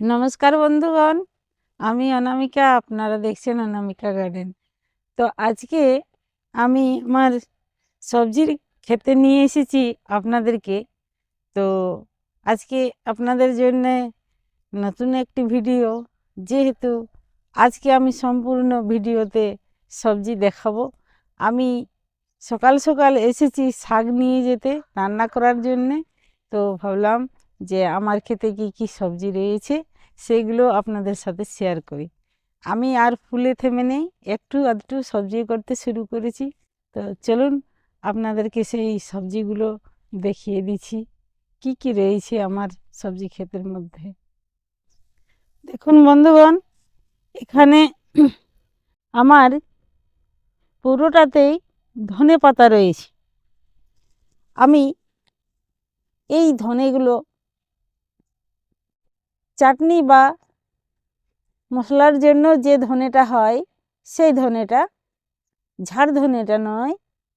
নমস্কার বন্ধুগণ, আমি অনামিকা, আপনারা দেখছেন অনামিকা গার্ডেন তো আজকে আমি আমার সবজির খেতে নিয়ে এসেছি আপনাদেরকে। তো আজকে আপনাদের জন্য নতুন একটি ভিডিও। যেহেতু আজকে আমি সম্পূর্ণ ভিডিওতে সবজি দেখাবো। আমি সকাল সকাল এসেছি শাক নিয়ে যেতে, রান্না করার জন্যে। তো ভাবলাম যে আমার খেতে কি কি সবজি রয়েছে, সেগুলো আপনাদের সাথে শেয়ার করি। আমি আর ফুলে থেমে নেই, একটু আধটু সবজি করতে শুরু করেছি। তো চলুন আপনাদেরকে সেই সবজিগুলো দেখিয়ে দিচ্ছি। কি কি রয়েছে আমার সবজি ক্ষেতের মধ্যে? দেখুন বন্ধুগণ, এখানে আমার পুরোটাতেই ধনে পাতা রয়েছে। আমি এই ধনেগুলো চাটনি বা মশলার জন্য যে ধনেটা হয়, সেই ধনেটা ঝাড় ধনেটা নয়।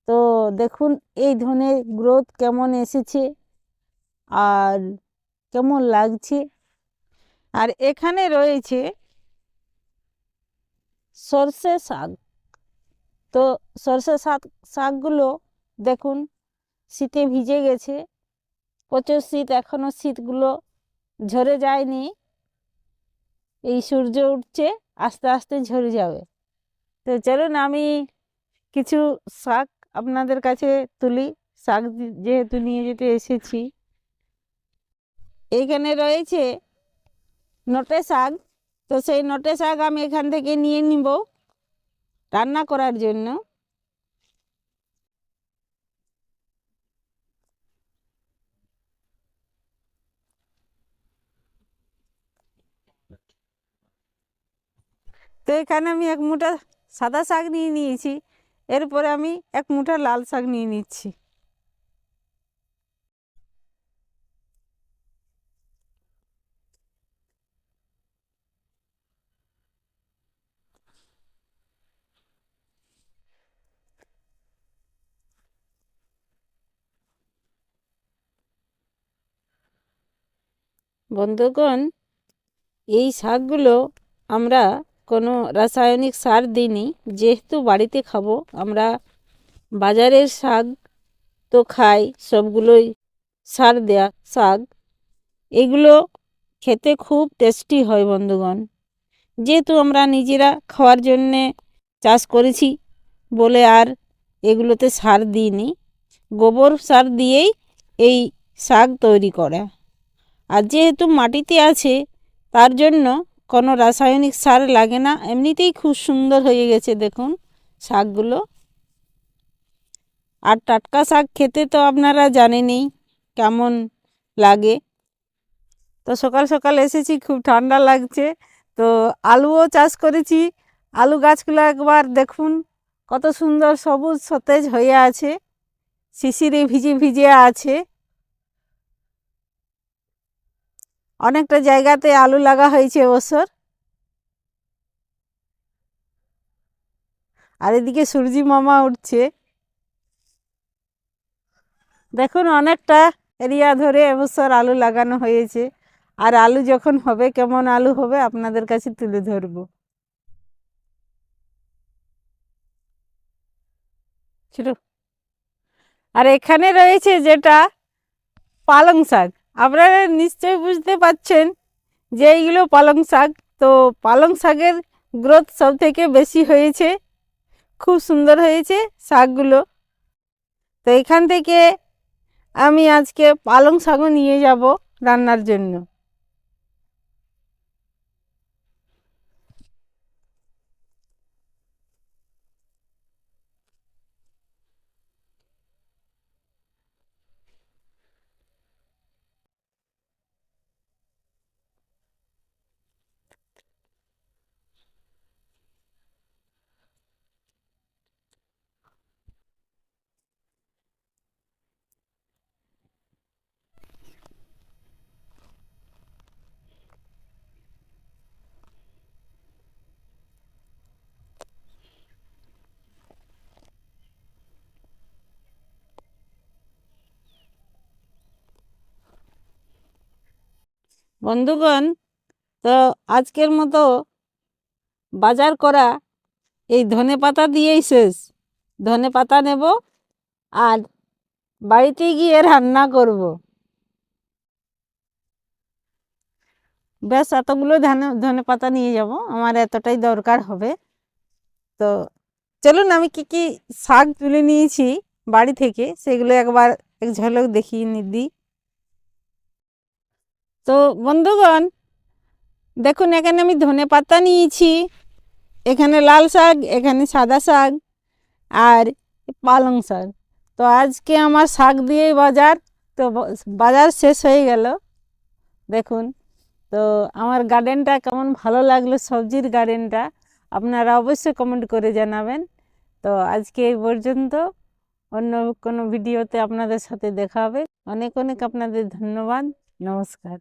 তো দেখুন, এই ধনে গ্রোথ কেমন এসেছে আর কেমন লাগছে। আর এখানে রয়েছে সর্ষে শাক। তো সর্ষে শাক, শাকগুলো দেখুন, শীতে ভিজে গেছে। প্রচুর শীত এখনও শীতগুলো ঝরে যায়নি। এই সূর্য উঠছে, আস্তে আস্তে ঝরে যাবে। তো চলুন আমি কিছু শাক আপনাদের কাছে তুলি। শাক যেহেতু নিয়ে যেতে এসেছি। এইখানে রয়েছে নটে শাক। তো সেই নটে শাক আমি এখান থেকে নিয়ে নিব রান্না করার জন্য। তো এখানে আমি এক মুঠা সাদা শাক নিয়ে নিয়েছি। এরপরে আমি এক মুঠা লাল শাক নিয়ে নিচ্ছি। বন্ধুগণ, এই শাকগুলো আমরা কোনো রাসায়নিক সার দিইনি। যেহেতু বাড়িতে খাব, আমরা বাজারের শাক তো খাই, সবগুলোই সার দেয়া শাক। এগুলো খেতে খুব টেস্টি হয় বন্ধুগণ। যেহেতু আমরা নিজেরা খাওয়ার জন্যে চাষ করেছি বলে আর এগুলোতে সার দিইনি, গোবর সার দিয়েই এই শাক তৈরি করা। আর যেহেতু মাটিতে আছে, তার জন্য কোনো রাসায়নিক সার লাগে না, এমনিতেই খুব সুন্দর হয়ে গেছে দেখুন শাকগুলো। আর টাটকা শাক খেতে তো আপনারা জানেনই কেমন লাগে। তো সকাল সকাল এসেছি, খুব ঠান্ডা লাগছে। তো আলুও চাষ করেছি, আলু গাছগুলো একবার দেখুন কত সুন্দর সবুজ সতেজ হয়ে আছে, শিশিরে ভিজে ভিজে আছে। অনেকটা জায়গাতে আলু লাগা হয়েছে এবছর। আর এদিকে সূর্যি মামা উঠছে। দেখুন অনেকটা এরিয়া ধরে এবছর আলু লাগানো হয়েছে। আর আলু যখন হবে, কেমন আলু হবে, আপনাদের কাছে তুলে ধরবো। আর এখানে রয়েছে যেটা পালং শাক। আপনারা নিশ্চয়ই বুঝতে পাচ্ছেন যে এইগুলো পালং শাক। তো পালং শাকের গ্রোথ সব থেকে বেশি হয়েছে। খুব সুন্দর হয়েছে শাকগুলো। তো এখান থেকে আমি আজকে পালং শাকও নিয়ে যাব রান্নার জন্য। বন্ধুগণ, তো আজকের মতো বাজার করা এই ধনে পাতা দিয়েই শেষ। ধনে পাতা নেব আর বাড়িতে গিয়ে রান্না করব। ব্যাস, এতগুলো ধানে, ধনে পাতা নিয়ে যাব। আমার এতটাই দরকার হবে। তো চলুন, আমি কি কি শাক তুলে নিয়েছি বাড়ি থেকে, সেগুলো একবার এক ঝলক দেখিয়ে দিই। তো বন্ধুগণ, দেখুন, এখানে আমি ধনে পাতা নিয়েছি, এখানে লাল শাক, এখানে সাদা শাক আর পালং শাক। তো আজকে আমার শাক দিয়েই বাজার, তো বাজার শেষ হয়ে গেল। দেখুন, তো আমার গার্ডেনটা কেমন ভালো লাগল, সবজির গার্ডেনটা আপনারা অবশ্যই কমেন্ট করে জানাবেন। তো আজকে এই পর্যন্ত, অন্য কোনো ভিডিওতে আপনাদের সাথে দেখা হবে। অনেক অনেক আপনাদের ধন্যবাদ। নমস্কার।